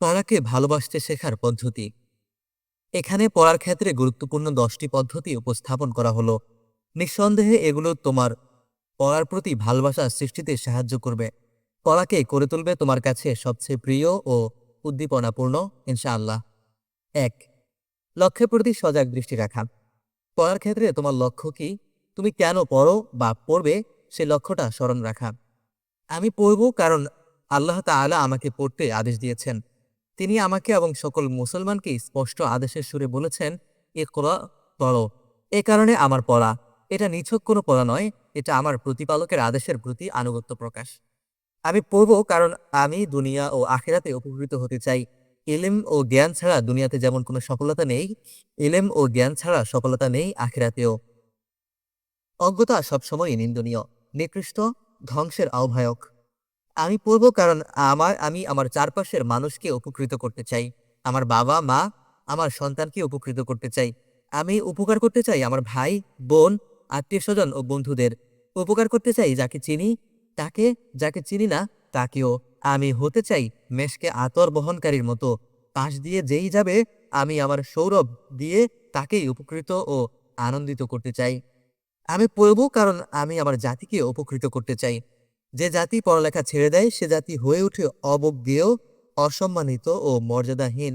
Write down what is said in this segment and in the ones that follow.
পড়াকে ভালোবাসতে শেখার পদ্ধতি। এখানে পড়ার ক্ষেত্রে গুরুত্বপূর্ণ দশটি পদ্ধতি উপস্থাপন করা হলো। নিঃসন্দেহে এগুলো তোমার পড়ার প্রতি ভালোবাসা সৃষ্টিতে সাহায্য করবে। পড়াকে করে তুলবে তোমার কাছে সবচেয়ে প্রিয় ও উদ্দীপনাপূর্ণ, ইনশাআল্লাহ। এক, লক্ষ্যের প্রতি সজাগ দৃষ্টি রাখা। পড়ার ক্ষেত্রে তোমার লক্ষ্য কি? তুমি কেন পড়ো বা পড়বে সে লক্ষ্যটা স্মরণ রাখা। আমি পড়ব কারণ আল্লাহ তাআলা আমাকে পড়তে আদেশ দিয়েছেন। তিনি আমাকে এবং সকল মুসলমানকে স্পষ্ট আদেশের সুরে বলেছেন এ করা পড়ো। এ কারণে আমার পড়া। এটা নিছক কোনো পড়া নয়, এটা আমার প্রতিপালকের আদেশের প্রতি আনুগত্য প্রকাশ। আমি পড়ব কারণ আমি দুনিয়া ও আখেরাতে উপকৃত হতে চাই। এলেম ও জ্ঞান ছাড়া দুনিয়াতে যেমন কোনো সফলতা নেই এলেম ও জ্ঞান ছাড়া সফলতা নেই আখেরাতেও। অজ্ঞতা সবসময় নিন্দনীয়, নিকৃষ্ট, ধ্বংসের আহ্বায়ক। আমি পড়ব কারণ আমার, আমি আমার চারপাশের মানুষকে উপকৃত করতে চাই। আমার বাবা, মা আমার সন্তানকে উপকৃত করতে চাই। আমি উপকার করতে চাই আমার ভাই, বোন আত্মীয় স্বজন ও বন্ধুদের। উপকার করতে চাই যাকে চিনি, তাকে, যাকে চিনি না, তাকেও। আমি হতে চাই মেষকে আতর বহনকারীর মতো। পাশ দিয়ে যেই যাবে, আমি আমার সৌরভ দিয়ে তাকেই উপকৃত ও আনন্দিত করতে চাই। আমি পড়ব কারণ আমি আমার জাতিকে উপকৃত করতে চাই। যে জাতি পড়ালেখা ছেড়ে দেয়, সে জাতি হয়ে ওঠে অবজ্ঞেয়, অসম্মানিত ও মর্যাদাহীন।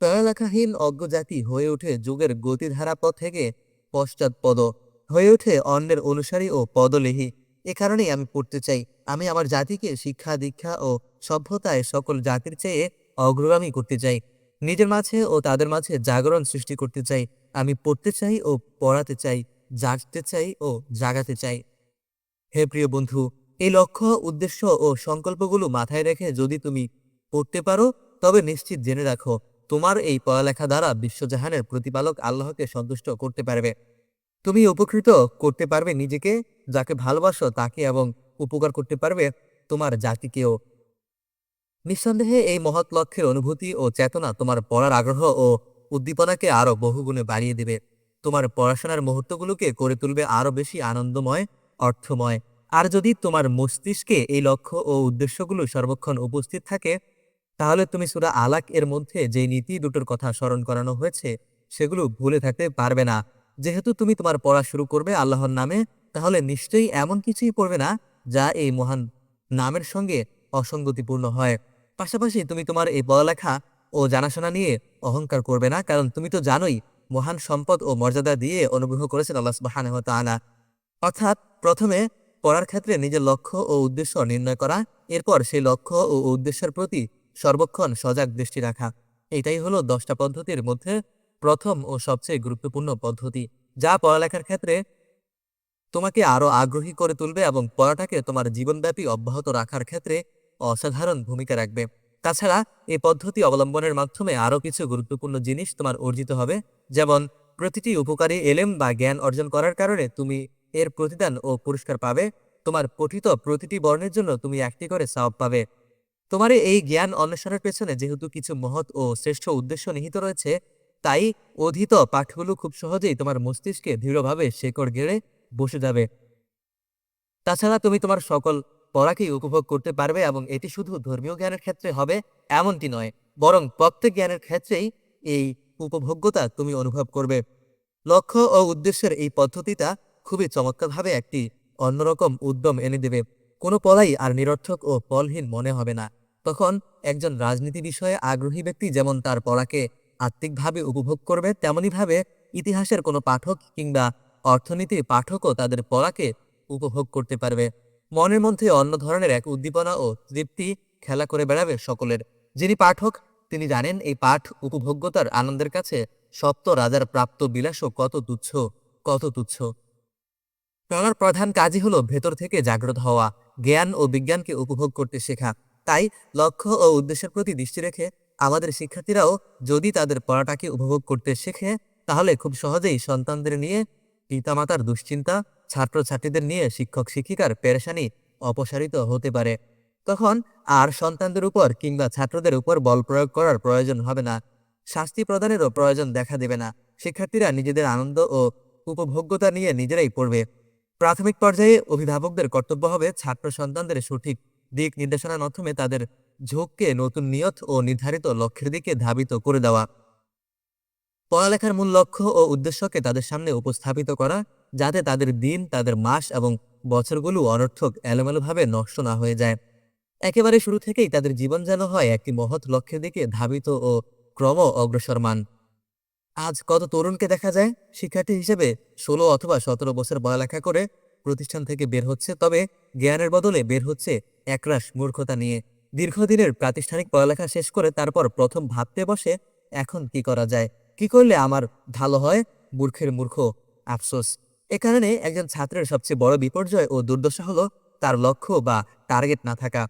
পড়ালেখাহীন অজ্ঞ জাতি হয়ে ওঠে যুগের গতিধারা পথ থেকে পশ্চাৎপদ, হয়ে ওঠে অন্যের অনুসারী ও পদলেহী। এ কারণেই আমি পড়তে চাই, আমি আমার জাতিকে শিক্ষা, দীক্ষা ও সভ্যতায় সকল জাতির চেয়ে অগ্রগামী করতে চাই। নিজের মাঝে ও তাদের মাঝে জাগরণ সৃষ্টি করতে চাই, আমি পড়তে চাই ও পড়াতে চাই, জাগতে চাই ও জাগাতে চাই। হে প্রিয় বন্ধু এই লক্ষ্য, উদ্দেশ্য ও সংকল্পগুলো মাথায় রেখে যদি তুমি পড়তে পারো, তবে নিশ্চিত জেনে রাখো, তোমার এই পড়ালেখা দ্বারা বিশ্বজাহানের প্রতিপালক আল্লাহকে সন্তুষ্ট করতে পারবে। তুমি উপকৃত করতে পারবে নিজেকে, যাকে ভালোবাসো তাকে এবং উপকার করতে পারবে তোমার জাতিকেও। নিঃসন্দেহে এই মহৎ লক্ষ্যের অনুভূতি ও চেতনা তোমার পড়ার আগ্রহ ও উদ্দীপনাকে আরও বহুগুণে বাড়িয়ে দেবে। তোমার পড়াশোনার মুহূর্তগুলোকে করে তুলবে আরও বেশি আনন্দময়, অর্থময় আর যদি তোমার মস্তিষ্কে এই লক্ষ্য ও উদ্দেশ্যগুলো সর্বক্ষণ উপস্থিত থাকে, তাহলে তুমি সুরা আলাক এর মধ্যে যে নীতি দুটোর কথা স্মরণ করানো হয়েছে, সেগুলো ভুলে থাকতে পারবে না। যেহেতু তুমি তোমার পড়া শুরু করবে আল্লাহর নামে, তাহলে নিশ্চয়ই এমন কিছুই পড়বে না, যা এই মহান নামের সঙ্গে অসঙ্গতিপূর্ণ হয়। পাশাপাশি তুমি তোমার এই পড়ালেখা ও জানাশোনা নিয়ে অহংকার করবে না, কারণ তুমি তো জানোই মহান সম্পদ ও মর্যাদা দিয়ে অনুগ্রহ করেছেন আল্লাহ ওয়া অর্থাৎ প্রথমে পড়ার ক্ষেত্রে নিজের লক্ষ্য ও উদ্দেশ্য নির্ণয় করা, এরপর সেই লক্ষ্য ও উদ্দেশ্যের প্রতি সর্বক্ষণ সজাগ দৃষ্টি রাখা। এটাই হলো দশটা পদ্ধতির মধ্যে প্রথম ও সবচেয়ে গুরুত্বপূর্ণ পদ্ধতি, যা পড়ালেখার ক্ষেত্রে তোমাকে আরও আগ্রহী করে তুলবে এবং পড়াটাকে তোমার জীবনব্যাপী অব্যাহত রাখার ক্ষেত্রে অসাধারণ ভূমিকা রাখবে। তাছাড়া এই পদ্ধতি অবলম্বনের মাধ্যমে আরও কিছু গুরুত্বপূর্ণ জিনিস তোমার অর্জিত হবে, যেমন প্রতিটি উপকারী এলেম বা জ্ঞান অর্জন করার কারণে তুমি এর প্রতিদান ও পুরস্কার পাবে। তোমার পঠিত প্রতিটি বর্ণের জন্য তুমি একটি করে সওয়াব পাবে। তোমার এই জ্ঞান অন্বেষণের পেছনে যেহেতু কিছু মহৎ ও শ্রেষ্ঠ উদ্দেশ্য নিহিত রয়েছে, তাই অধীত পাঠগুলো খুব সহজেই তোমার মস্তিষ্কে দৃঢ়ভাবে শেকড় গেড়ে বসে যাবে। তাছাড়া তুমি তোমার সকল পড়াকেই উপভোগ করতে পারবে এবং এটি শুধু ধর্মীয় জ্ঞানের ক্ষেত্রে হবে এমনটি নয়, বরং প্রত্যেক জ্ঞানের ক্ষেত্রেই এই উপভোগ্যতা তুমি অনুভব করবে। লক্ষ্য ও উদ্দেশ্যের এই পদ্ধতিটা খুবই চমৎকারভাবে একটি অন্যরকম উদ্যম এনে দেবে। কোনো পড়াই আর নিরর্থক ও ফলহীন মনে হবে না। তখন একজন রাজনীতি বিষয়ে আগ্রহী ব্যক্তি যেমন তার পড়াকে আত্মিকভাবে উপভোগ করবে, তেমনিভাবে ইতিহাসের কোনো পাঠক কিংবা অর্থনীতির পাঠকও তাদের পড়াকে উপভোগ করতে পারবে। মনের মধ্যে অন্য ধরনের এক উদ্দীপনা ও তৃপ্তি খেলা করে বেড়াবে সকলের। যিনি পাঠক, তিনি জানেন এই পাঠ উপভোগ্যতার আনন্দের কাছে সপ্ত রাজার প্রাপ্ত বিলাসও কত তুচ্ছ কত তুচ্ছ। পড়ার প্রধান কাজই হলো ভেতর থেকে জাগ্রত হওয়া, জ্ঞান ও বিজ্ঞানকে উপভোগ করতে শেখা। তাই লক্ষ্য ও উদ্দেশ্যের প্রতি দৃষ্টি রেখে আমাদের শিক্ষার্থীরাও যদি তাদের পড়াটাকে উপভোগ করতে শেখে, তাহলে খুব সহজেই সন্তানদের নিয়ে, পিতামাতার দুশ্চিন্তা, ছাত্রছাত্রীদের নিয়ে শিক্ষক, শিক্ষিকার পেরেশানি অপসারিত হতে পারে। তখন আর সন্তানদের উপর কিংবা ছাত্রদের উপর বল প্রয়োগ করার প্রয়োজন হবে না। শাস্তি প্রদানেরও প্রয়োজন দেখা দেবে না। শিক্ষার্থীরা নিজেদের আনন্দ ও উপভোগ্যতা নিয়ে নিজেরাই পড়বে। প্রাথমিক পর্যায়ে অভিভাবকদের কর্তব্য হবে ছাত্র সন্তানদের সঠিক দিক নির্দেশনার মাধ্যমে তাদের ঝোঁককে নতুন নিয়ত ও নির্ধারিত লক্ষ্যের দিকে ধাবিত করে দেওয়া। পড়ালেখার মূল লক্ষ্য ও উদ্দেশ্যকে তাদের সামনে উপস্থাপিত করা, যাতে তাদের দিন, তাদের মাস এবং বছরগুলো অনর্থক এলোমেলোভাবে নষ্ট না হয়ে যায়। একেবারে শুরু থেকেই তাদের জীবন যেন হয় একটি মহৎ লক্ষ্যের দিকে ধাবিত ও ক্রম অগ্রসরমান আজ কত তরুণকে দেখা যায় শিক্ষার্থী হিসেবে ষোলো অথবা সতেরো বছর পড়ালেখা করে প্রতিষ্ঠান থেকে বের হচ্ছে, তবে জ্ঞানের বদলে বের হচ্ছে একরাশ মূর্খতা নিয়ে। দীর্ঘদিনের প্রাতিষ্ঠানিক পড়ালেখা শেষ করে তারপর প্রথম ভাবতে বসে, এখন কি করা যায়? কি করলে আমার ভালো হয়? মূর্খের মূর্খ। আফসোস। এ কারণে একজন ছাত্রের সবচেয়ে বড় বিপর্যয় ও দুর্দশা হলো তার লক্ষ্য বা টার্গেট না থাকা।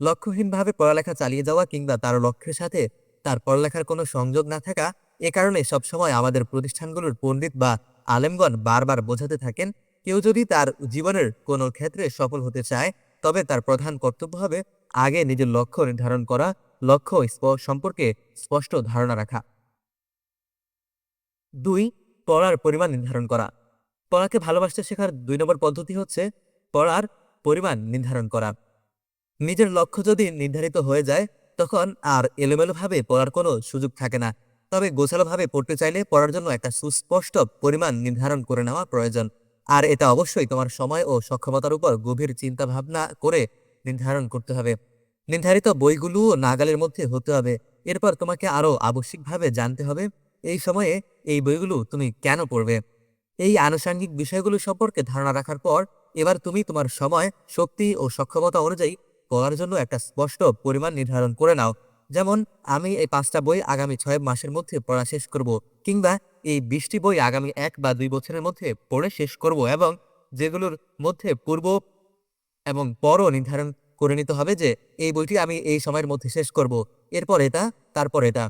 লক্ষ্যহীনভাবে পড়ালেখা চালিয়ে যাওয়া কিংবা তার লক্ষ্যের সাথে তার পড়ালেখার কোনো সংযোগ না থাকা এ কারণে সবসময় আমাদের প্রতিষ্ঠানগুলোর পণ্ডিত বা আলেমগণ বারবার বোঝাতে থাকেন, কেউ যদি তার জীবনের কোনো ক্ষেত্রে সফল হতে চায়, তবে তার প্রধান কর্তব্য হবে আগে নিজের লক্ষ্য নির্ধারণ করা, লক্ষ্য সম্পর্কে স্পষ্ট ধারণা রাখা। দুই, পড়ার পরিমাণ নির্ধারণ করা। পড়াকে ভালোবাসতে শেখার দুই নম্বর পদ্ধতি হচ্ছে পড়ার পরিমাণ নির্ধারণ করা। নিজের লক্ষ্য যদি নির্ধারিত হয়ে যায়, তখন আর এলোমেলোভাবে পড়ার কোনো সুযোগ থাকে না। তবে গোছালোভাবে পড়তে চাইলে পড়ার জন্য একটা সুস্পষ্ট পরিমাণ নির্ধারণ করে নেওয়া প্রয়োজন। আর এটা অবশ্যই তোমার সময় ও সক্ষমতার উপর গভীর চিন্তা ভাবনা করে নির্ধারণ করতে হবে। নির্ধারিত বইগুলোও নাগালের মধ্যে হতে হবে। এরপর তোমাকে আরও আবশ্যিকভাবে জানতে হবে, এই সময়ে এই বইগুলো তুমি কেন পড়বে? এই আনুষঙ্গিক বিষয়গুলো সম্পর্কে ধারণা রাখার পর এবার তুমি তোমার সময়, শক্তি ও সক্ষমতা অনুযায়ী পড়ার জন্য একটা স্পষ্ট পরিমাণ নির্ধারণ করে নাও। যেমন, আমি এই পাঁচটা বই আগামী ছয় মাসের মধ্যে পড়া শেষ করব, কিংবা এই বিশটি বই আগামী এক বা দুই বছরের মধ্যে পড়ে শেষ করব এবং যেগুলোর মধ্যে পূর্ব এবং পরও নির্ধারণ করে নিতে হবে যে, এই বইটি আমি এই সময়ের মধ্যে শেষ করব। এরপর এটা, তারপর এটা।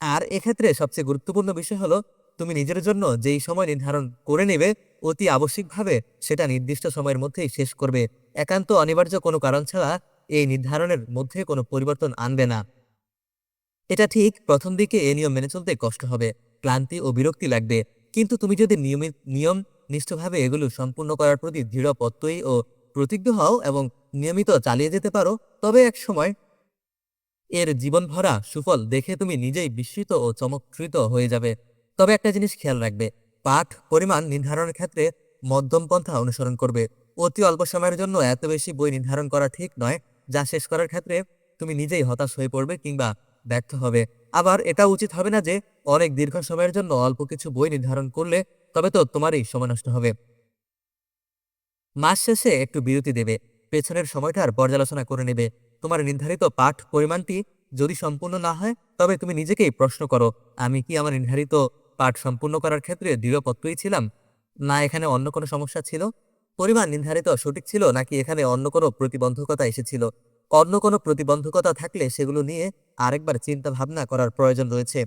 আর এক্ষেত্রে সবচেয়ে গুরুত্বপূর্ণ বিষয় হলো, তুমি নিজের জন্য যেই সময় নির্ধারণ করে নেবে, অতি আবশ্যিকভাবে সেটা নির্দিষ্ট সময়ের মধ্যেই শেষ করবে। একান্ত অনিবার্য কোনো কারণ ছাড়া এই নির্ধারণের মধ্যে কোনো পরিবর্তন আনবে না। এটা ঠিক প্রথম দিকে এ নিয়ম মেনে চলতে কষ্ট হবে, ক্লান্তি ও বিরক্তি লাগবে। কিন্তু তুমি যদি নিয়মিত, নিয়ম নিষ্ঠভাবে এগুলো সম্পূর্ণ করার প্রতি দৃঢ় প্রত্যয়ী ও প্রতিজ্ঞ হও এবং নিয়মিত চালিয়ে যেতে পারো, তবে এক সময় এর জীবন ভরা সুফল দেখে তুমি নিজেই বিস্মিত ও চমৎকৃত হয়ে যাবে। তবে একটা জিনিস খেয়াল রাখবে, পাঠ পরিমাণ নির্ধারণের ক্ষেত্রে মধ্যম পন্থা অনুসরণ করবে। অতি অল্প সময়ের জন্য এত বেশি বই নির্ধারণ করা ঠিক নয়, যা শেষ করার ক্ষেত্রে তুমি নিজেই হতাশ হয়ে পড়বে কিংবা ব্যর্থ হবে। আবার এটা উচিত হবে না যে অনেক দীর্ঘ সময়ের জন্য অল্প কিছু বই নির্ধারণ করলে তবে তো তোমারই সময় নষ্ট হবে। মাস শেষে একটু বিরতি দেবে। পেছনের সময়টার পর্যালোচনা করে নেবে। তোমার নির্ধারিত পাঠ পরিমাণটি যদি সম্পূর্ণ না হয়, তবে তুমি নিজেকেই প্রশ্ন করো, আমি কি আমার নির্ধারিত পাঠ সম্পূর্ণ করার ক্ষেত্রে দৃঢ়পত্রই ছিলাম? না, এখানে অন্য কোনো সমস্যা ছিল? পরিমাণ নির্ধারিত সঠিক ছিল নাকি এখানে অন্য কোনো প্রতিবন্ধকতা এসেছিল? অন্য কোনো প্রতিবন্ধকতা থাকলে সেগুলো নিয়ে আরেকবার চিন্তা ভাবনা করার প্রয়োজন রয়েছে।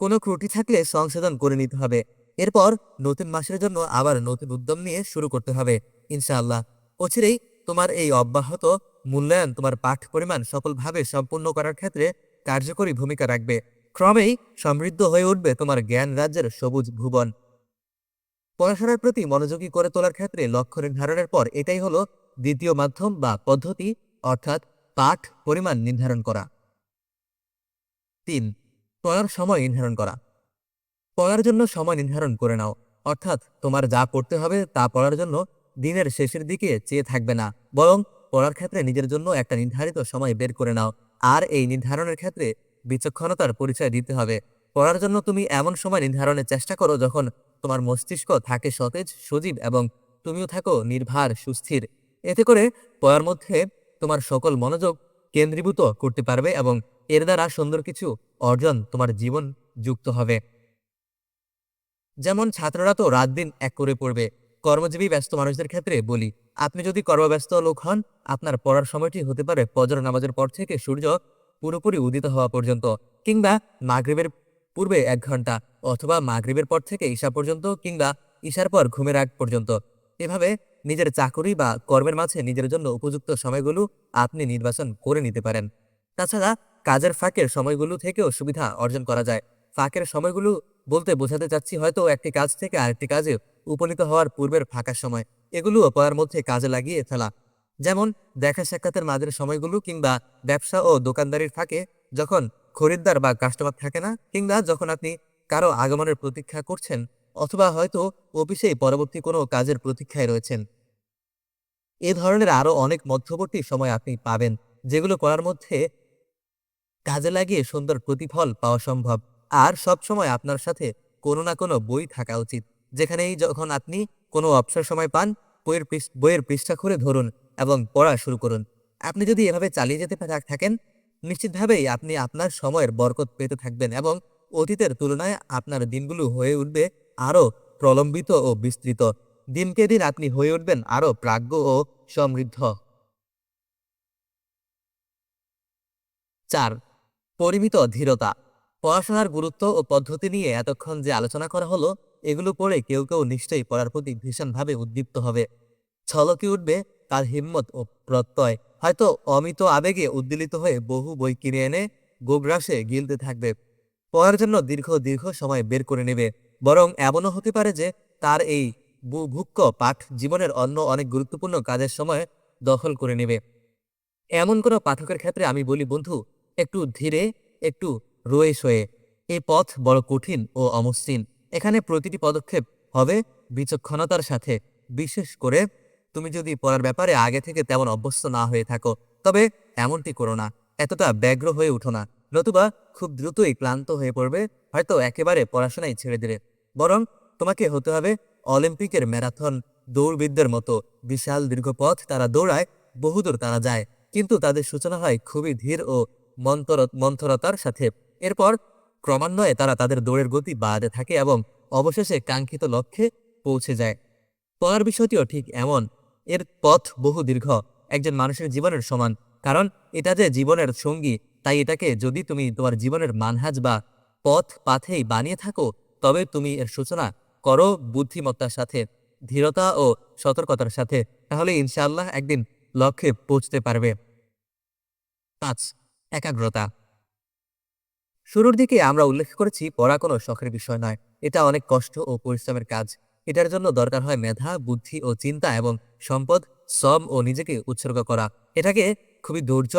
কোনো ত্রুটি থাকলে সংশোধন করে নিতে হবে। এরপর নতুন মাসের জন্য আবার নতুন উদ্যম নিয়ে শুরু করতে হবে, ইনশাআল্লাহ। অচিরেই তোমার এই অব্যাহত মূল্যায়ন, তোমার পাঠ পরিমাণ সফলভাবে সম্পূর্ণ করার ক্ষেত্রে কার্যকরী ভূমিকা রাখবে। ক্রমেই সমৃদ্ধ হয়ে উঠবে তোমার জ্ঞান রাজ্যের সবুজ ভুবন। পড়াশোনার প্রতি মনোযোগী করে তোলার ক্ষেত্রে লক্ষ্য নির্ধারণের পর এটাই হলো দ্বিতীয় মাধ্যম বা পদ্ধতি অর্থাৎ পাঠ পরিমাণ নির্ধারণ করা। তিন, পড়ার সময় নির্ধারণ করা। পড়ার জন্য সময় নির্ধারণ করে নাও, অর্থাৎ তোমার যা পড়তে হবে তা পড়ার জন্য দিনের শেষের দিকে চেয়ে থাকবে না, বরং পড়ার ক্ষেত্রে নিজের জন্য একটা নির্ধারিত সময় বের করে নাও, আর এই নির্ধারণের ক্ষেত্রে বিচক্ষণতার পরিচয় দিতে হবে। পড়ার জন্য তুমি এমন সময় নির্ধারণের চেষ্টা করো যখন তোমার মস্তিষ্ক থাকে সতেজ, সজীব এবং তুমিও থাকো নির্ভার, সুস্থির। এতে করে পড়ার মধ্যে তোমার সকল মনোযোগ কেন্দ্রীভূত করতে পারবে এবং এর দ্বারা সুন্দর কিছু অর্জন তোমার জীবন যুক্ত হবে। যেমন ছাত্ররা তো রাত দিন এক করে পড়বে। কর্মজীবী ব্যস্ত মানুষদের ক্ষেত্রে বলি, আপনি যদি কর্মব্যস্ত লোক হন, আপনার পড়ার সময়টি হতে পারে ফজর নামাজের পর থেকে সূর্য পুরোপুরি উদিত হওয়া পর্যন্ত কিংবা মাগরিবের পূর্বে এক ঘণ্টা অথবা মাগরিবের পর থেকে ঈশা পর্যন্ত কিংবা ঈশার পর ঘুমের আগ পর্যন্ত। এভাবে নিজের চাকরি বা কর্মের মাঝে নিজের জন্য উপযুক্ত সময়গুলো আপনি নির্বাচন করে নিতে পারেন। তাছাড়া কাজের ফাঁকের সময়গুলো থেকেও সুবিধা অর্জন করা যায়। ফাঁকের সময়গুলো বলতে বোঝাতে চাচ্ছি হয়তো একটি কাজ থেকে আরেকটি কাজে উপনীত হওয়ার পূর্বের ফাঁকা সময়। এগুলো পড়ার মধ্যে কাজে লাগিয়ে ফেলা। যেমন দেখা সাক্ষাতের মাঝের সময়গুলো কিংবা ব্যবসা ও দোকানদারির ফাঁকে যখন খরিদ্দার বা কাস্টমার থাকে না, কিংবা যখন আপনি কারও আগমনের প্রতীক্ষা করছেন অথবা হয়তো অফিসেই পরবর্তী কোনো কাজের প্রতীক্ষায় রয়েছেন। এ ধরনের আরও অনেক মধ্যবর্তী সময় আপনি পাবেন, যেগুলো করার মধ্যে কাজে লাগিয়ে সুন্দর প্রতিফল পাওয়া সম্ভব। আর সব সময় আপনার সাথে কোনো না কোনো বই থাকা উচিত, যেখানেই যখন আপনি কোনো অবসর সময় পান, বইয়ের বইয়ের পৃষ্ঠা খুলে ধরুন এবং পড়া শুরু করুন। আপনি যদি এভাবে চালিয়ে যেতে থাকেন, নিশ্চিতভাবেই আপনি আপনার সময়ের বরকত পেতে থাকবেন এবং অতীতের তুলনায় আপনার দিনগুলো হয়ে উঠবে আরও প্রলম্বিত ও বিস্তৃত। দিনকে দিন আপনি হয়ে উঠবেন আরও প্রাজ্ঞ ও সমৃদ্ধ। চার, পরিমিত ধীরতা। পড়াশোনার গুরুত্ব ও পদ্ধতি নিয়ে এতক্ষণ যে আলোচনা করা হলো, এগুলো পড়ে কেউ কেউ নিশ্চয়ই পড়ার প্রতি ভীষণভাবে উদ্দীপ্ত হবে। ছলকে উঠবে তার হিম্মত ও প্রত্যয়। হয়তো অমিত আবেগে উদ্দীলিত হয়ে বহু বই কিনে এনে গোগ্রাসে গিলতে থাকবে। পড়ার জন্য দীর্ঘ দীর্ঘ সময় বের করে নেবে। বরং এমনও হতে পারে যে তার এই বুভুক্ষ পাঠ জীবনের অন্য অনেক গুরুত্বপূর্ণ কাজের সময় দখল করে নেবে। এমন কোনো পাঠকের ক্ষেত্রে আমি বলি, বন্ধু, একটু ধীরে, একটু রয়ে সয়ে এই পথ বড় কঠিন ও অমসৃণ। এখানে প্রতিটি পদক্ষেপ হবে বিচক্ষণতার সাথে। বিশেষ করে তুমি যদি পড়ার ব্যাপারে আগে থেকে তেমন অভ্যস্ত না হয়ে থাকো, তবে এমনটি করো না। এতটা ব্যগ্র হয়ে উঠো না। নতুবা খুব দ্রুতই ক্লান্ত হয়ে পড়বে। হয়তো একেবারে পড়াশোনাই ছেড়ে দিলে বরং তোমাকে হতে হবে অলিম্পিকের ম্যারাথন। দৌড়বিদদের মতো বিশাল দীর্ঘ পথ তারা দৌড়ায়, বহুদূর তারা যায়। কিন্তু তাদের সূচনা হয় খুবই ধীর ও মন্থর মন্থরতার সাথে। এরপর ক্রমান্বয়ে তারা তাদের দৌড়ের গতি বাড়াতে থাকে এবং অবশেষে কাঙ্ক্ষিত লক্ষ্যে পৌঁছে যায়। পড়ার বিষয়টিও ঠিক এমন। এর পথ বহু দীর্ঘ, একজন মানুষের জীবনের সমান। কারণ এটা যে জীবনের সঙ্গী, তাই এটাকে যদি তুমি তোমার জীবনের মানহাজ বা পথ পাথেই বানিয়ে থাকো তবে তুমি এর সূচনা করো বুদ্ধিমত্তার সাথে, ধীরতা ও সতর্কতার সাথে, তাহলে ইনশাআল্লাহ একদিন লক্ষ্যে পৌঁছতে পারবে। পাঁচ, একাগ্রতা। শুরুর দিকে আমরা উল্লেখ করেছি, পড়া কোনো শখের বিষয় নয়। এটা অনেক কষ্ট ও পরিশ্রমের কাজ। এটার জন্য দরকার হয় মেধা, বুদ্ধি ও চিন্তা এবং সম্পদ, শ্রম ও নিজেকে উৎসর্গ করা। এটাকে খুবই ধৈর্য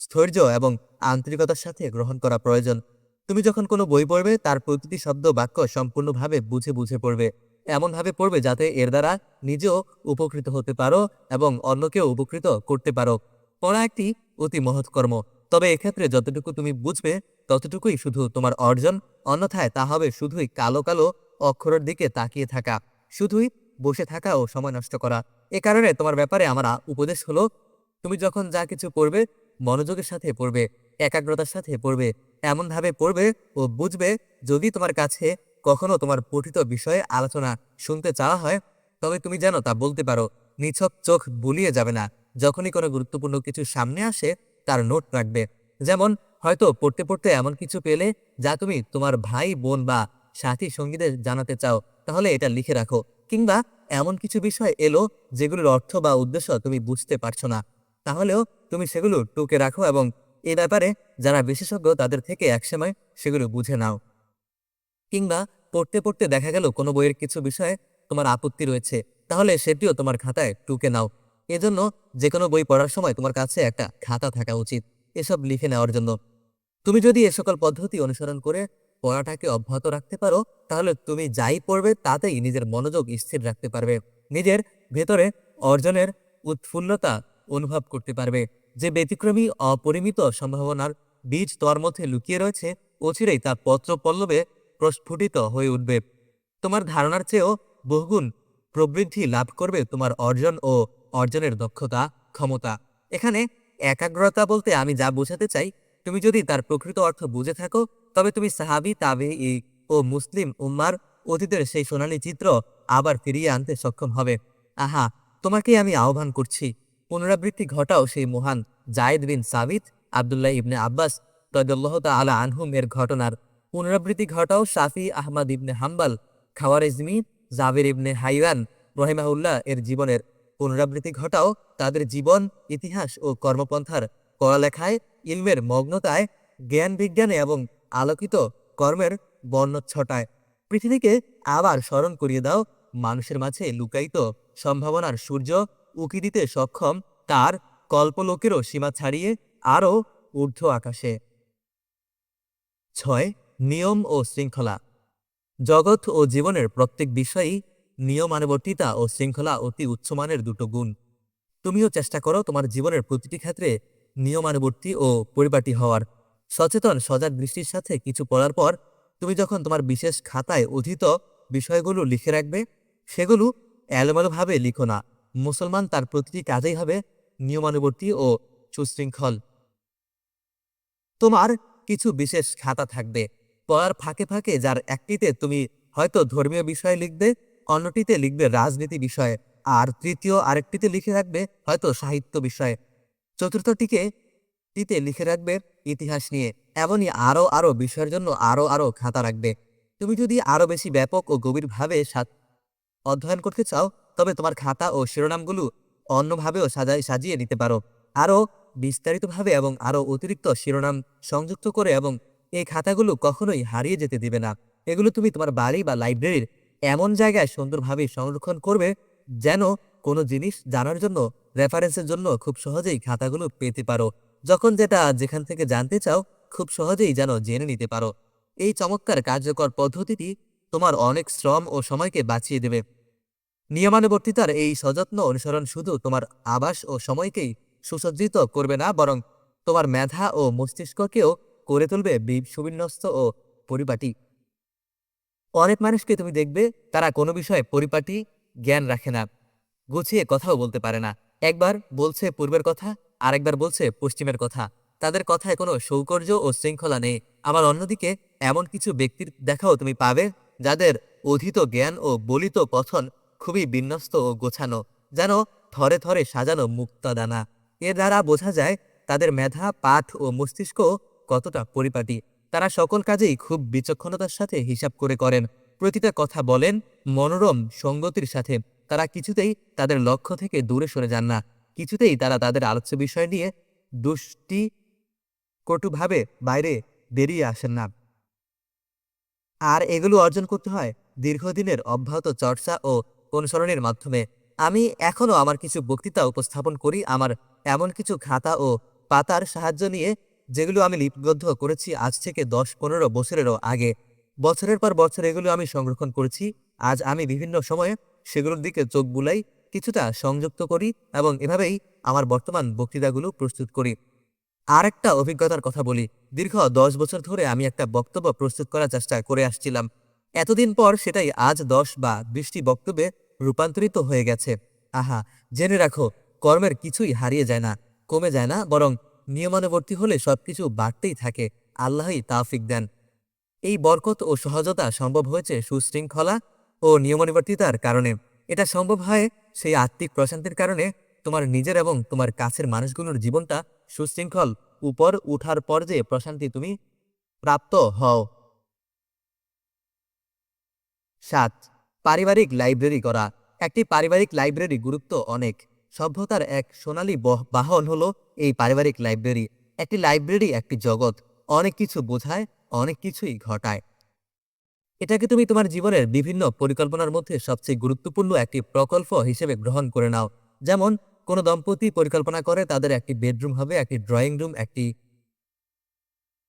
স্থৈর্য এবং আন্তরিকতার সাথে গ্রহণ করা প্রয়োজন। তুমি যখন কোনো বই পড়বে, তার প্রতিটি শব্দ বাক্য সম্পূর্ণভাবে বুঝে বুঝে পড়বে। এমনভাবে পড়বে যাতে এর দ্বারা নিজেও উপকৃত হতে পারো এবং অন্যকেও উপকৃত করতে পারো। পড়া একটি অতি মহৎ কর্ম। তবে এক্ষেত্রে যতটুকু তুমি বুঝবে, ততটুকুই শুধু তোমার অর্জন, অন্যথায় তা হবে শুধুই কালো কালো অক্ষরের দিকে তাকিয়ে থাকা, শুধুই বসে থাকা ও সময় নষ্ট করা। এ কারণে তোমার ব্যাপারে আমার উপদেশ হলো, তুমি যখন যা কিছু পড়বে, মনোযোগের সাথে পড়বে। একাগ্রতার সাথে পড়বে, এমনভাবে পড়বে ও বুঝবে যদি তোমার কাছে কখনো তোমার পঠিত বিষয়ে আলোচনা শুনতে চাওয়া হয়, তবে তুমি যেন তা বলতে পারো। নিছক চোখ বুলিয়ে যাবে না, যখনই কোনো গুরুত্বপূর্ণ কিছু সামনে আসে, তার নোট রাখবে। যেমন, হয়তো পড়তে পড়তে এমন কিছু পেলে যা তুমি তোমার ভাই, বোন বা সাথী সঙ্গীদের জানাতে চাও, তাহলে এটা লিখে রাখো। কিংবা এমন কিছু বিষয় এলো যেগুলোর অর্থ বা উদ্দেশ্য তুমি বুঝতে পারছ না, তাহলেও তুমি সেগুলো টুকে রাখো এবং এ ব্যাপারে যারা বিশেষজ্ঞ তাদের থেকে একসময় সেগুলো বুঝে নাও। কিংবা পড়তে পড়তে দেখা গেল কোনো বইয়ের কিছু বিষয়ে তোমার আপত্তি রয়েছে, তাহলে সেটিও তোমার খাতায় টুকে নাও। এজন্য যে কোনো বই পড়ার সময় তোমার কাছে একটা খাতা থাকা উচিত, এসব লিখে নেওয়ার জন্য। তুমি যদি এ সকল পদ্ধতি অনুসরণ করে পড়াটাকে অব্যাহত রাখতে পারো, তাহলে তুমি যাই পড়বে তাতেই নিজের মনোযোগ স্থির রাখতে পারবে, নিজের ভেতরে অর্জনের উৎফুল্লতা অনুভব করতে পারবে। যে ব্যতিক্রমী, অপরিমিত সম্ভাবনার বীজ তোমার মধ্যে লুকিয়ে রয়েছে, অচিরেই তা পত্র পল্লবে প্রস্ফুটিত হয়ে উঠবে। তোমার ধারণার চেয়েও বহুগুণ প্রবৃদ্ধি লাভ করবে তোমার অর্জন ও অর্জনের দক্ষতা, ক্ষমতা। এখানে একাগ্রতা বলতে আমি যা বোঝাতে চাই, তুমি যদি তার প্রকৃত অর্থ বুঝে থাকো, তবে তুমি সাহাবি তাবে ও মুসলিম উম্মার অতীতের সেই সোনালী চিত্র আবার ফিরিয়ে আনতে সক্ষম হবে। আহা তোমাকে আমি আহ্বান করছি। পুনরাবৃত্তি ঘটাও সেই মহান জায়েদ বিন সাবিত আবদুল্লাহ ইবনে আব্বাস তদল্লাহ আলা আনহুম এর ঘটনার পুনরাবৃত্তি ঘটাও শাফি আহমদ ইবনে হাম্বাল খাওয়ারেজমি জাবির ইবনে হাইওয়ান রহিমাউল্লাহ এর জীবনের পুনরাবৃত্তি ঘটাও তাদের জীবন, ইতিহাস ও কর্মপন্থার পড়ালেখায়, ইলমের মগ্নতায়, জ্ঞান বিজ্ঞানে এবং আলোকিত কর্মের বর্ণচ্ছটায়। পৃথিবীকে আবার স্মরণ করিয়ে দাও, মানুষের মাঝে লুকায়িত সম্ভাবনার সূর্য উকি দিতে সক্ষম, তার কল্পলোকেরও সীমা ছাড়িয়ে আরও ঊর্ধ্ব আকাশে। ছয়, নিয়ম ও শৃঙ্খলা। জগৎ ও জীবনের প্রত্যেক বিষয়েই নিয়মানুবর্তিতা ও শৃঙ্খলা অতি উচ্চমানের দুটো গুণ। তুমিও চেষ্টা করো তোমার জীবনের প্রতিটি ক্ষেত্রে নিয়মানুবর্তী ও পরিপাটি হওয়ার। সচেতন, সজাগ দৃষ্টির সাথে কিছু পড়ার পর তুমি যখন তোমার বিশেষ খাতায় অধীত বিষয়গুলো লিখে রাখবে, সেগুলো এলোমেলোভাবে লিখো না। মুসলমান তার প্রতিটি কাজেই হবে নিয়মানুবর্তী ও সুশৃঙ্খল। তোমার কিছু বিশেষ খাতা থাকবে। পড়ার ফাঁকে ফাঁকে যার একটিতে তুমি হয়তো ধর্মীয় বিষয় লিখবে, অন্যটিতে লিখবে রাজনীতি বিষয়ে, আর তৃতীয় আরেকটিতে লিখে রাখবে হয়তো সাহিত্য বিষয়ে। চতুর্থটিকে টিতে লিখে রাখবে ইতিহাস নিয়ে। এমনই আরও আরও বিষয়ের জন্য আরও আরও খাতা রাখবে। তুমি যদি আরও বেশি ব্যাপক ও গভীরভাবে অধ্যয়ন করতে চাও তবে তোমার খাতা ও শিরোনামগুলো অন্যভাবেও সাজাই সাজিয়ে নিতে পারো। আরও বিস্তারিতভাবে এবং আরও অতিরিক্ত শিরোনাম সংযুক্ত করে এবং এই খাতাগুলো কখনোই হারিয়ে যেতে দিবে না। এগুলো তুমি তোমার বাড়ি বা লাইব্রেরির এমন জায়গায় সুন্দরভাবে সংরক্ষণ করবে যেন কোনো জিনিস জানার জন্য রেফারেন্সের জন্য খুব সহজেই খাতাগুলো পেতে পারো। যখন যেটা যেখান থেকে জানতে চাও, খুব সহজেই যেন জেনে নিতে পারো। এই চমৎকার কার্যকর পদ্ধতিটি তোমার অনেক শ্রম ও সময়কে বাঁচিয়ে দেবে। নিয়মানুবর্তিতার এই সযত্ন অনুসরণ শুধু তোমার আবাস ও সময়কেই সুসজ্জিত করবে না, বরং তোমার মেধা ও মস্তিষ্ককেও করে তুলবে সুবিন্যস্ত ও পরিপাটি। অনেক মানুষকে তুমি দেখবে, তারা কোনো বিষয়ে পরিপাটি, জ্ঞান রাখে না, গুছিয়ে কথাও বলতে পারে না। একবার বলছে পূর্বের কথা, আরেকবার বলছে পশ্চিমের কথা। তাদের কথায় কোনো সৌকর্য ও শৃঙ্খলা নেই। আবার অন্যদিকে, এমন কিছু ব্যক্তির দেখাও তুমি পাবে, যাদের অধীত জ্ঞান ও বলিত পথন খুবই বিন্যস্ত ও গোছানো, যেন থরে থরে সাজানো মুক্তাদানা। এর দ্বারা বোঝা যায় তাদের মেধা, পাঠ ও মস্তিষ্ক কতটা পরিপাটি। তারা সকল কাজেই খুব বিচক্ষণতার সাথে হিসাব করে করেন। প্রতিটা কথা বলেন, মনোরম সঙ্গতির সাথে। তারা কিছুতেই তাদের লক্ষ্য থেকে দূরে সরে যান না। কিছুতেই তারা তাদের আলোচ্য বিষয় নিয়ে দুষ্টি কটুভাবে বাইরে বেরিয়ে আসেন না। আর এগুলো অর্জন করতে হয় দীর্ঘদিনের অব্যাহত চর্চা ও অনুসরণের মাধ্যমে আমি এখনও আমার কিছু বক্তৃতা উপস্থাপন করি, আমার এমন কিছু খাতা ও পাতার সাহায্য নিয়ে, যেগুলো আমি লিপিবদ্ধ করেছি আজ থেকে দশ পনেরো বছরেরও আগে। বছরের পর বছর এগুলো আমি সংরক্ষণ করেছি, আজ আমি বিভিন্ন সময়ে সেগুলোর দিকে চোখ বুলাই কিছুটা সংযুক্ত করি এবং এভাবেই আমার বর্তমান বক্তৃতাগুলো প্রস্তুত করি। আর একটা অভিজ্ঞতার কথা বলি, দীর্ঘ দশ বছর ধরে আমি একটা বক্তব্য প্রস্তুত করার চেষ্টা করে আসছিলাম। এতদিন পর সেটাই আজ দশ বা বিশটি বক্তব্যে রূপান্তরিত হয়ে গেছে। আহা, জেনে রাখো, কর্মের কিছুই হারিয়ে যায় না, কমে যায় না, বরং নিয়মানুবর্তী হলে সবকিছু বাড়তেই থাকে, আল্লাহই তাফিক দেন। এই বরকত ও সহজতা সম্ভব হয়েছে সুশৃঙ্খলা ও নিয়মানুবর্তিতার কারণে। এটা সম্ভব হয় সেই আত্মিক প্রশান্তির কারণে তোমার নিজের এবং তোমার কাছের মানুষগুলোর জীবনটা সুশৃঙ্খল, উপর উঠার পর যে প্রশান্তি তুমি প্রাপ্ত হও। সাত পারিবারিক লাইব্রেরি করা। একটি পারিবারিক লাইব্রেরি গুরুত্ব অনেক। সভ্যতার এক সোনালী বহ- বাহন হলো এই পারিবারিক লাইব্রেরি। একটি লাইব্রেরি একটি জগৎ। অনেক কিছু বোঝায়, অনেক কিছুই ঘটায়। এটাকে তুমি তোমার জীবনের বিভিন্ন পরিকল্পনার মধ্যে সবচেয়ে গুরুত্বপূর্ণ একটি প্রকল্প হিসেবে গ্রহণ করে নাও। যেমন, কোনো দম্পতি পরিকল্পনা করে তাদের একটি বেডরুম হবে, একটি ড্রয়িং রুম, একটি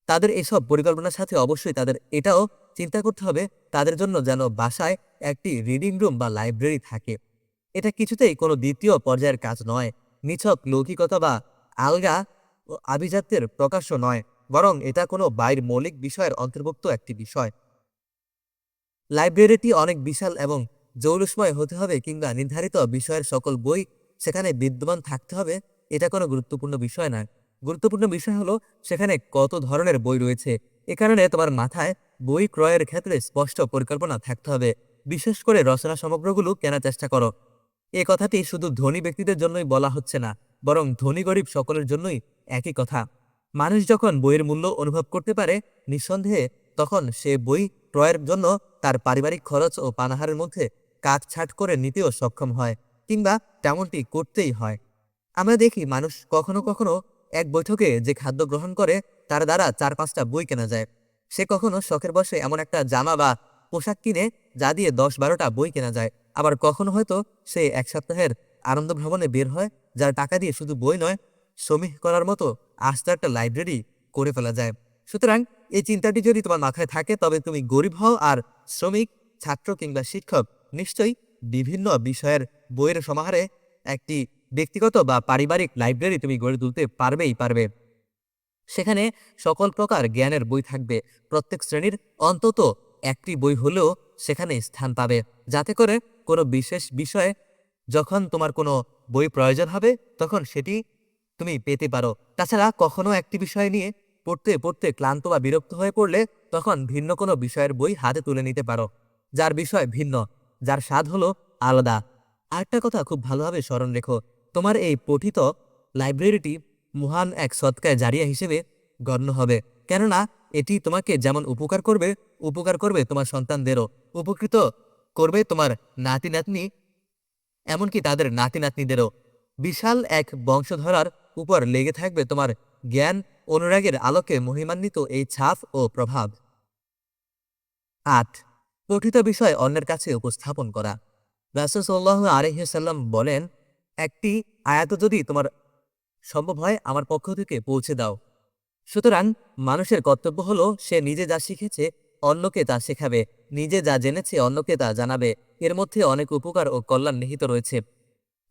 তাদের এসব পরিকল্পনার সাথে অবশ্যই তাদের এটাও চিন্তা করতে হবে, তাদের জন্য যেন বাসায় একটি রিডিং রুম বা লাইব্রেরি থাকে। এটা কিছুতেই কোনো দ্বিতীয় পর্যায়ের কাজ নয়, নিছক লৌকিকতা বা আলগা আভিজাত্যের প্রকাশ্য নয়, বরং এটা কোনো বাইর মৌলিক বিষয়ের অন্তর্ভুক্ত একটি বিষয়। লাইব্রেরিটি অনেক বিশাল এবং জৌলুসময় হতে হবে কিংবা নির্ধারিত বিষয়ের সকল বই সেখানে বিদ্যমান থাকতে হবে, এটা কোনো গুরুত্বপূর্ণ বিষয় নয়। গুরুত্বপূর্ণ বিষয় হলো, সেখানে কত ধরনের বই রয়েছে। এ কারণে তোমার মাথায় বই ক্রয়ের ক্ষেত্রে স্পষ্ট পরিকল্পনা থাকতে হবে। বিশেষ করে রচনা সমগ্রগুলো কেনার চেষ্টা করো। এ কথাটি শুধু ধনী ব্যক্তিদের জন্যই বলা হচ্ছে না, বরং ধনী গরিব সকলের জন্যই একই কথা। মানুষ যখন বইয়ের মূল্য অনুভব করতে পারে নিঃসন্দেহে, তখন সে বই ক্রয়ের জন্য তার পারিবারিক খরচ ও পানাহারের মধ্যে কাটছাট করে নিতেও সক্ষম হয়, কিংবা তেমনটি করতেই হয়। আমরা দেখি মানুষ কখনো কখনো এক বৈঠকে যে খাদ্য গ্রহণ করে, তার দ্বারা চার পাঁচটা বই কেনা যায়। সে কখনো শখের বসে এমন একটা জামা বা পোশাক কিনে, যা দিয়ে দশ বারোটা বই কেনা যায়। আবার কখনো হয়তো সে এক সপ্তাহের আনন্দ ভ্রমণে বের হয়, যার টাকা দিয়ে শুধু বই নয় শ্রমিক করার মতো আস্ত একটা লাইব্রেরি করে ফেলা যায়। সুতরাং এই চিন্তাটি যদি তোমার মাথায় থাকে, তবে তুমি গরিব হও আর শ্রমিক, ছাত্র কিংবা শিক্ষক নিশ্চয়ই বিভিন্ন বিষয়ের বইয়ের সমাহারে একটি ব্যক্তিগত বা পারিবারিক লাইব্রেরি তুমি গড়ে তুলতে পারবেই পারবে। সেখানে সকল প্রকার জ্ঞানের বই থাকবে। প্রত্যেক শ্রেণির অন্তত একটি বই হলেও সেখানে স্থান পাবে। যাতে করে কোনো বিশেষ বিষয়ে যখন তোমার কোনো বই প্রয়োজন হবে, তখন সেটি তুমি পেতে পারো। তাছাড়া কখনো একটি বিষয় নিয়ে পড়তে পড়তে ক্লান্ত বা বিরক্ত হয়ে পড়লে তখন ভিন্ন কোনো বিষয়ের বই হাতে তুলে নিতে পারো। যার বিষয় ভিন্ন, যার স্বাদ হলো আলাদা। আরেকটা কথা খুব ভালোভাবে স্মরণ রেখো। তোমার এই পঠিত লাইব্রেরিটি মহান এক সৎকায় জারিয়া হিসেবে গণ্য হবে। কেননা, এটি তোমাকে যেমন উপকার করবে উপকার করবে তোমার সন্তানদেরও। উপকৃত করবে তোমার নাতি নাতনি এমনকি তাদের নাতি নাতনিদেরও বিশাল এক বংশধরার উপর লেগে থাকবে তোমার জ্ঞান, অনুরাগের আলোকে মহিমান্বিত এই ছাপ ও প্রভাব। আট। পঠিত বিষয় অন্যের কাছে উপস্থাপন করা। রাসুসল্লাহ আলহিসাল্লাম বলেন একটি আয়াত যদি তোমার সম্ভব হয় আমার পক্ষ থেকে পৌঁছে দাও। সুতরাং মানুষের কর্তব্য হলো সে নিজে যা শিখেছে অন্যকে তা শেখাবে, নিজে যা জেনেছে অন্যকে তা জানাবে। এর মধ্যে অনেক উপকার ও কল্যাণ নিহিত রয়েছে।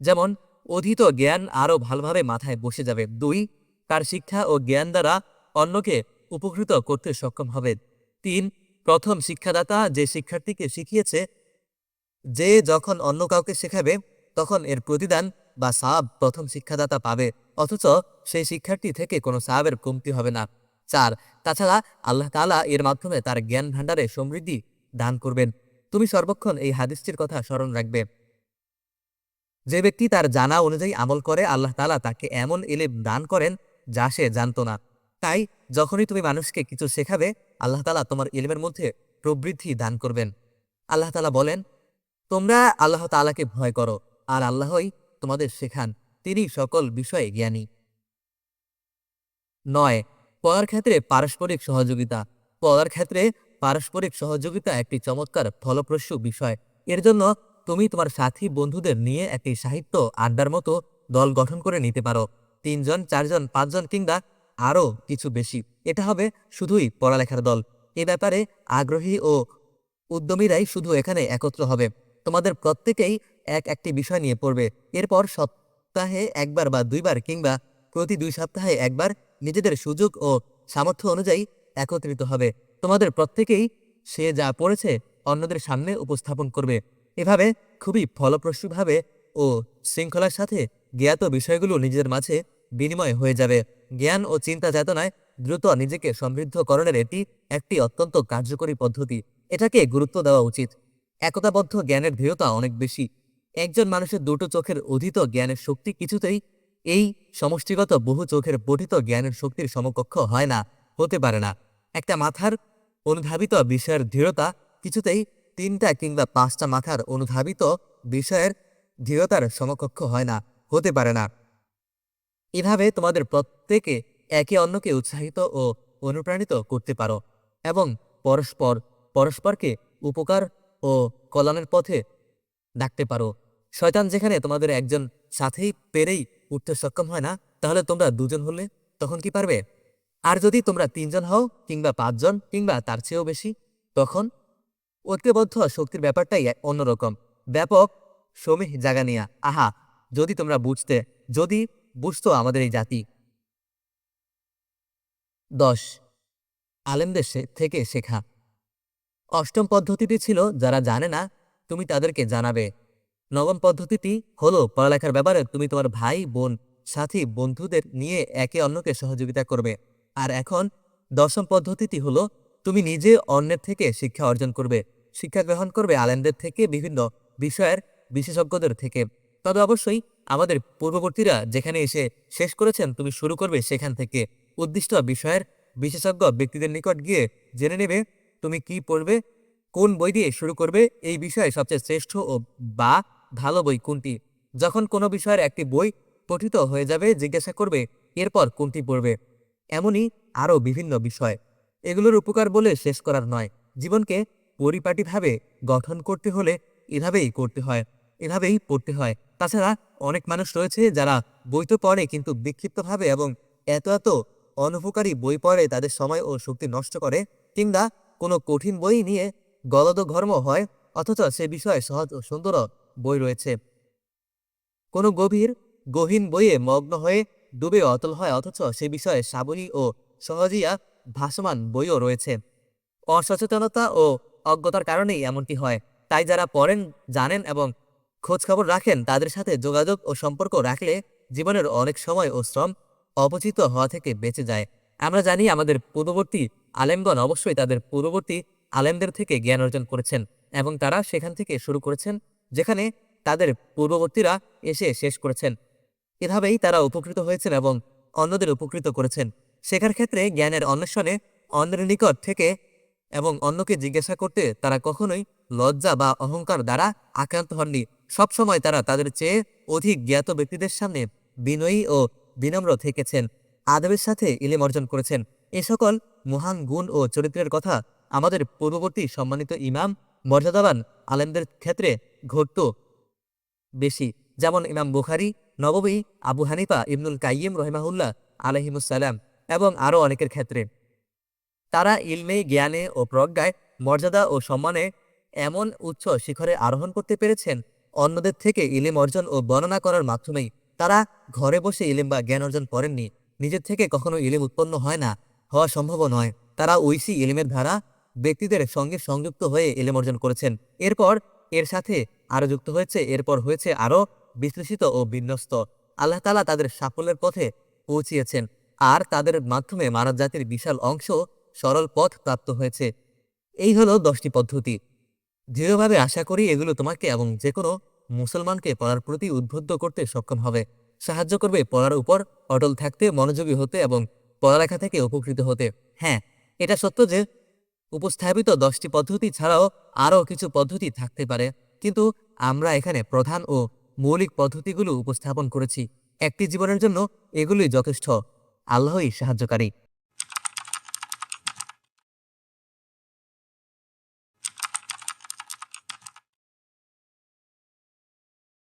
যেমন, অধীত জ্ঞান আরও ভালোভাবে মাথায় বসে যাবে। দুই, তার শিক্ষা ও জ্ঞান দ্বারা অন্যকে উপকৃত করতে সক্ষম হবে। তিন, প্রথম শিক্ষাদাতা যে শিক্ষার্থীকে শিখিয়েছে, যে যখন অন্য কাউকে শেখাবে তখন এর প্রতিদান বা সাব প্রথম শিক্ষাদাতা পাবে, অথচ সেই শিক্ষার্থী থেকে কোনো সাহাবের কমতি হবে না। চার, তাছাড়া আল্লাহ তাআলা এর মাধ্যমে তার জ্ঞান ভাণ্ডারে সমৃদ্ধি দান করবেন। তুমি সর্বক্ষণ এই হাদিসটির কথা স্মরণ রাখবে। যে ব্যক্তি তার জানা অনুযায়ী আমল করে, আল্লাহ তালা তাকে এমন এলেম দান করেন যা সে জানত না। তাই যখনই তুমি মানুষকে কিছু শেখাবে, আল্লাহ তালা তোমার ইলমের মধ্যে প্রবৃদ্ধি দান করবেন। আল্লাহ তালা বলেন, তোমরা আল্লাহ তাআলাকে ভয় করো। আর আল্লাহই তোমাদের শেখান, তিনি সকল বিষয়ে জ্ঞানী। নয়, পড়ার ক্ষেত্রে পারস্পরিক সহযোগিতা। পড়ার ক্ষেত্রে পারস্পরিক সহযোগিতা একটি চমৎকার, ফলপ্রসূ বিষয়। এর জন্য তুমি তোমার সাথী বন্ধুদের নিয়ে একটি সাহিত্য আড্ডার মতো দল গঠন করে নিতে পারো। তিনজন, চারজন, পাঁচজন কিংবা আরও কিছু বেশি। এটা হবে শুধুই পড়ালেখার দল। এ ব্যাপারে আগ্রহী ও উদ্যমীরাই শুধু এখানে একত্র হবে। তোমাদের প্রত্যেকেই এক একটি বিষয় নিয়ে পড়বে। এরপর সপ্তাহে একবার বা দুইবার কিংবা প্রতি দুই সপ্তাহে একবার নিজেদের সুযোগ ও সামর্থ্য অনুযায়ী একত্রিত হবে। তোমাদের প্রত্যেকেই সে যা পড়েছে অন্যদের সামনে উপস্থাপন করবে। এভাবে খুবই ফলপ্রসূভাবে ও শৃঙ্খলার সাথে জ্ঞাত বিষয়গুলো নিজের মাঝে বিনিময় হয়ে যাবে। জ্ঞান ও চিন্তা চেতনায় দ্রুত নিজেকে সমৃদ্ধকরণের এটি একটি অত্যন্ত কার্যকরী পদ্ধতি। এটাকে গুরুত্ব দেওয়া উচিত। একতাবদ্ধ জ্ঞানের দৃঢ়তা অনেক বেশি। একজন মানুষের দুটো চোখের অধীত জ্ঞানের শক্তি কিছুতেই এই সমষ্টিগত বহু চোখের পঠিত জ্ঞানের শক্তির সমকক্ষ হয় না, হতে পারে না। একটা মাথার অনুধাবিত বিষয়ের দৃঢ়তা কিছুতেই তিনটা কিংবা পাঁচটা মাথার অনুধাবিত বিষয়ের দৃঢ়তার সমকক্ষ হয় না, হতে পারে না। এভাবে তোমাদের প্রত্যেকে একে অন্যকে উৎসাহিত ও অনুপ্রাণিত করতে পারো এবং পরস্পর, পরস্পরকে উপকার ও কল্যাণের পথে ডাকতে পারো। শয়তান যেখানে তোমাদের একজন সাথেই পেরেই উঠতে সক্ষম হয় না, তাহলে তোমরা দুজন হলে তখন কি পারবে? আর যদি তোমরা তিনজন হও, কিংবা পাঁচজন, কিংবা তার চেয়েও বেশি, তখন ঐক্যবদ্ধ শক্তির ব্যাপারটাই অন্যরকম। ব্যাপক সমীহ জাগা নিয়া। আহা, যদি তোমরা বুঝতে, যদি বুঝতো আমাদের এই জাতি। দশ। আলেমদের থেকে শেখা। অষ্টম পদ্ধতিটি ছিল, যারা জানে না, তুমি তাদেরকে জানাবে। নবম পদ্ধতিটি হলো পড়ালেখার ব্যাপারে তুমি তোমার ভাই, বোন, সাথী, বন্ধুদের নিয়ে একে অন্যকে সহযোগিতা করবে। আর এখন দশম পদ্ধতিটি হলো তুমি নিজে অন্যের থেকে শিক্ষা অর্জন করবে। শিক্ষা গ্রহণ করবে আলেমদের থেকে, বিভিন্ন বিষয়ের বিশেষজ্ঞদের থেকে। তবে অবশ্যই আমাদের পূর্ববর্তীরা যেখানে এসে শেষ করেছেন, তুমি শুরু করবে সেখান থেকে। উদ্দিষ্ট বিষয়ের বিশেষজ্ঞ ব্যক্তিদের নিকট গিয়ে জেনে নেবে তুমি কি পড়বে, কোন বই দিয়ে শুরু করবে, এই বিষয়ে সবচেয়ে শ্রেষ্ঠ ও বা ভালো বই কোনটি? যখন কোনো বিষয়ের একটি বই পঠিত হয়ে যাবে, জিজ্ঞাসা করবে, এরপর কোনটি পড়বে? এমনই আরও বিভিন্ন বিষয়। এগুলোর উপকার বলে শেষ করার নয়। জীবনকে পরিপাটিভাবে গঠন করতে হলে এভাবেই করতে হয়, এভাবেই পড়তে হয়। তাছাড়া অনেক মানুষ রয়েছে যারা বই তো পড়ে কিন্তু বিক্ষিপ্তভাবে এবং এত এত অনুপকারী বই পড়ে তাদের সময় ও শক্তি নষ্ট করে, কিংবা কোনো কঠিন বই নিয়ে গলদ ঘর্ম হয়, অথচ সে বিষয়ে সহজ ও সুন্দর বই রয়েছে। কোনো গভীর, গহীন বইয়ে মগ্ন হয়ে ডুবে অতল হয় অথচ সে বিষয়ে সাবলী ও সহজিয়া ভাসমান বইও রয়েছে। অসচেতনতা ও অজ্ঞতার কারণেই এমনটি হয়। তাই যারা পড়েন, জানেন এবং খোঁজখবর রাখেন, তাদের সাথে যোগাযোগ ও সম্পর্ক রাখলে জীবনের অনেক সময় ও শ্রম অপচিত হওয়া থেকে বেঁচে যায়। আমরা জানি আমাদের পূর্ববর্তী আলেমগণ অবশ্যই তাদের পূর্ববর্তী আলেমদের থেকে জ্ঞান অর্জন করেছেন এবং তারা সেখান থেকে শুরু করেছেন যেখানে তাদের পূর্ববর্তীরা এসে শেষ করেছেন। এভাবেই তারা উপকৃত হয়েছেন এবং অন্যদের উপকৃত করেছেন। শেখার ক্ষেত্রে জ্ঞানের অন্বেষণে অন্যের নিকট থেকে এবং অন্যকে জিজ্ঞাসা করতে তারা কখনোই লজ্জা বা অহংকার দ্বারা আক্রান্ত হননি। সবসময় তারা তাদের চেয়ে অধিক জ্ঞাত ব্যক্তিদের সামনে বিনয়ী ও বিনম্র থেকেছেন, আদবের সাথে ইলিম অর্জন করেছেন। এ সকল মহান গুণ ও চরিত্রের কথা আমাদের পূর্ববর্তী সম্মানিত ইমাম, মর্যাদাবান আলেমদের ক্ষেত্রে ঘটত বেশি। যেমন ইমাম বুখারি, নববী, আবু হানিফা, ইবনুল কাইয়িম রহিমাহুল্লাহ আলহিমুসালাম এবং আরও অনেকের ক্ষেত্রে। তারা ইলমে, জ্ঞানে ও প্রজ্ঞায় মর্যাদা ও সম্মানে এমন উচ্চ শিখরে আরোহণ করতে পেরেছেন, অন্যদের থেকে ইলিম অর্জন ও বর্ণনা করার মাধ্যমেই। তারা ঘরে বসে ইলিম বা জ্ঞান অর্জন করেননি, নিজের থেকে কখনো ইলিম উৎপন্ন হয় না, হওয়া সম্ভবও নয়। তারা ঐশী ইলিমের ধারা ব্যক্তিদের সঙ্গে সংযুক্ত হয়ে ইলিম অর্জন করেছেন। এরপর এর সাথে আরও যুক্ত হয়েছে, এরপর হয়েছে আরও বিশ্লেষিত ও বিন্যস্ত। আল্লাহ তালা তাদের সাফল্যের পথে পৌঁছিয়েছেন আর তাদের মাধ্যমে মানব জাতির বিশাল অংশ সরল পথ প্রাপ্ত হয়েছে। এই হলো দশটি পদ্ধতি। দৃঢ়ভাবে আশা করি এগুলো তোমাকে এবং যে কোনো মুসলমানকে পড়ার প্রতি উদ্বুদ্ধ করতে সক্ষম হবে। সাহায্য করবে পড়ার উপর, অটল থাকতে, মনোযোগী হতে এবং পড়ালেখা থেকে উপকৃত হতে। হ্যাঁ এটা সত্য যে উপস্থাপিত দশটি পদ্ধতি ছাড়াও আরও কিছু পদ্ধতি থাকতে পারে। কিন্তু আমরা এখানে প্রধান ও মৌলিক পদ্ধতিগুলো উপস্থাপন করেছি। একটি জীবনের জন্য এগুলোই যথেষ্ট। আল্লাহই সাহায্যকারী।